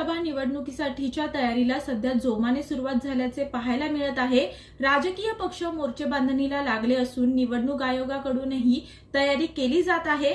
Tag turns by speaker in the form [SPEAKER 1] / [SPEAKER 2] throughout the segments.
[SPEAKER 1] लोकसभा निवडणुकीसाठीच्या तयारीला सध्या जोमाने सुरुवात झाल्याचे पाहायला मिळत आहे. राजकीय पक्ष मोर्चेबांधणीला लागले असून निवडणूक आयोगाकडूनही तयारी केली जात आहे.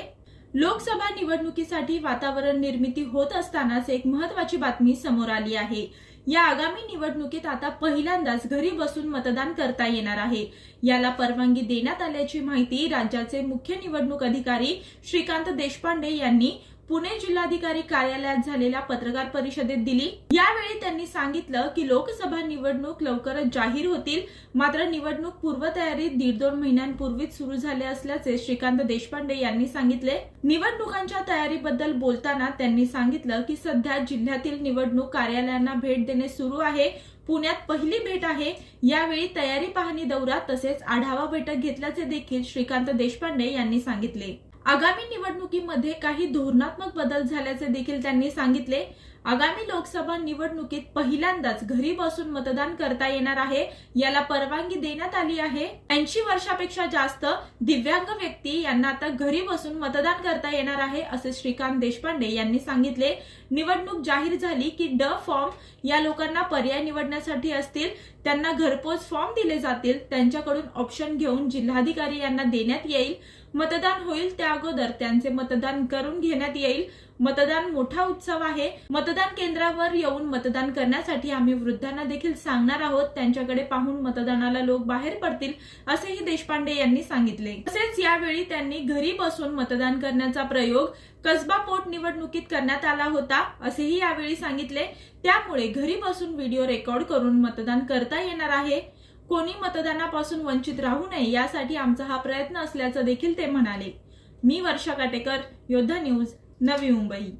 [SPEAKER 1] लोकसभा निवडणुकीसाठी वातावरण निर्मिती होत असतानाच एक महत्वाची बातमी समोर आली आहे. या आगामी निवडणुकीत आता पहिल्यांदाच घरी बसून मतदान करता येणार आहे. याला परवानगी देण्यात आल्याची माहिती राज्याचे मुख्य निवडणूक अधिकारी श्रीकांत देशपांडे यांनी पुणे जिल्हाधिकारी कार्यालयात झालेल्या पत्रकार परिषदेत दिली. यावेळी त्यांनी सांगितलं की लोकसभा निवडणूक लवकरच जाहीर होतील. मात्र निवडणूक पूर्वतयारी दीड दोन महिन्यांपूर्वीच सुरू झाले असल्याचे श्रीकांत देशपांडे यांनी सांगितले. निवडणुकांच्या तयारीबद्दल बोलताना त्यांनी सांगितलं की सध्या जिल्ह्यातील निवडणूक कार्यालयांना भेट देणे सुरू आहे. पुण्यात पहिली भेट आहे. यावेळी तयारी पाहणी दौरा तसेच आढावा बैठक घेतल्याचे देखील श्रीकांत देशपांडे यांनी सांगितले. आगामी निवडणुकीमध्ये काही धोरणात्मक बदल झाल्याचे देखील त्यांनी सांगितले. आगामी लोकसभा निवडणुकीत पहिल्यांदाच घरी बसून मतदान करता येणार आहे. याला परवानगी देण्यात आली आहे. ऐंशी वर्षापेक्षा जास्त दिव्यांग व्यक्ती यांना आता घरी बसून मतदान करता येणार आहे असे श्रीकांत देशपांडे यांनी सांगितले. निवडणूक जाहीर झाली की ड फॉर्म या लोकांना पर्याय निवडण्यासाठी असतील. त्यांना घरपोच फॉर्म दिले जातील. त्यांच्याकडून ऑप्शन घेऊन जिल्हाधिकारी यांना देण्यात येईल. मतदान होईल त्या अगोदर त्यांचे मतदान करून घेण्यात येईल. मतदान मोठा उत्सव आहे. मतदान मतदान केंद्रावर येऊन मतदान करण्यासाठी आम्ही वृद्धांना देखील सांगणार आहोत. त्यांच्याकडे पाहून मतदानाला लोक बाहेर पडतील असेही देशपांडे यांनी सांगितले. तसेच यावेळी त्यांनी घरी बसून मतदान करण्याचा प्रयोग कसबा पोटनिवडणुकीत करण्यात आला होता असेही यावेळी सांगितले. त्यामुळे घरी बसून व्हिडिओ रेकॉर्ड करून मतदान करता येणार आहे. कोणी मतदानापासून वंचित राहू नये यासाठी आमचा हा प्रयत्न असल्याचं देखील ते म्हणाले. मी वर्षा काटेकर योद्धा न्यूज नवी मुंबई.